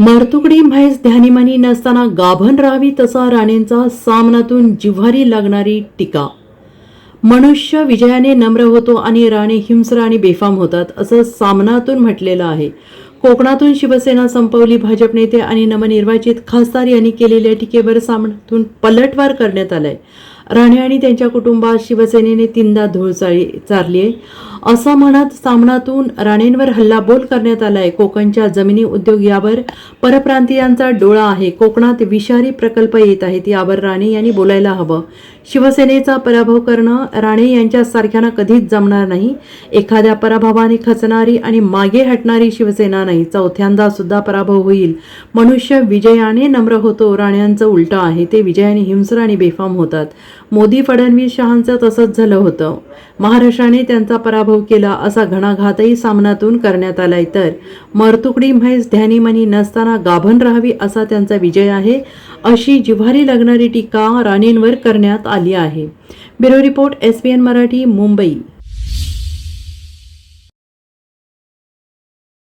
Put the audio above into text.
मरतुकडी म्हैस ध्यानीमानी नसताना गाभण राहावी तसा राणेंचा सामनातून जिव्हारी लागणारी टीका. मनुष्य विजयाने नम्र होतो आणि राणे हिंस्र आणि बेफाम होतात असं सामनातून म्हटलेलं आहे. कोकणातून शिवसेना संपवली भाजप नेते आणि नवनिर्वाचित खासदार यांनी केलेल्या टीकेवर सामनातून पलटवार करण्यात आलाय. राणे आणि त्यांच्या कुटुंबात शिवसेनेने तीनदा धूळ चाळी चारली आहे. असं म्हणत सामनातून राणेंवर हल्लाबोल करण्यात आलाय. कोकणच्या जमिनी उद्योग यावर परप्रांतीयांचा डोळा आहे. कोकणात विषारी प्रकल्प येत आहेत. यावर राणे यांनी बोलायला हवं. शिवसेनेचा पराभव करणं राणे यांच्यासारख्यांना कधीच जमणार नाही. एखाद्या पराभवाने खचणारी आणि मागे हटणारी शिवसेना नाही. चौथ्यांदा सुद्धा पराभव होईल. मनुष्य विजयाने नम्र होतो. राण्यांचं उलटं आहे. ते विजयाने हिंसर आणि बेफाम होतात. मोदी फडणवीस शहांचं तसंच झालं होतं. महाराष्ट्राने त्यांचा पराभव केला असा घणाघातही सामनातून करण्यात आलाय तर. मरतुकडी म्हैस ध्यानीमनी नसताना गाभण राहावी असा त्यांचा विजय आहे अशी जिव्हारी लागणारी टीका राणेंवर करण्यात आली आहे. Bureau report S Marathi Mumbai.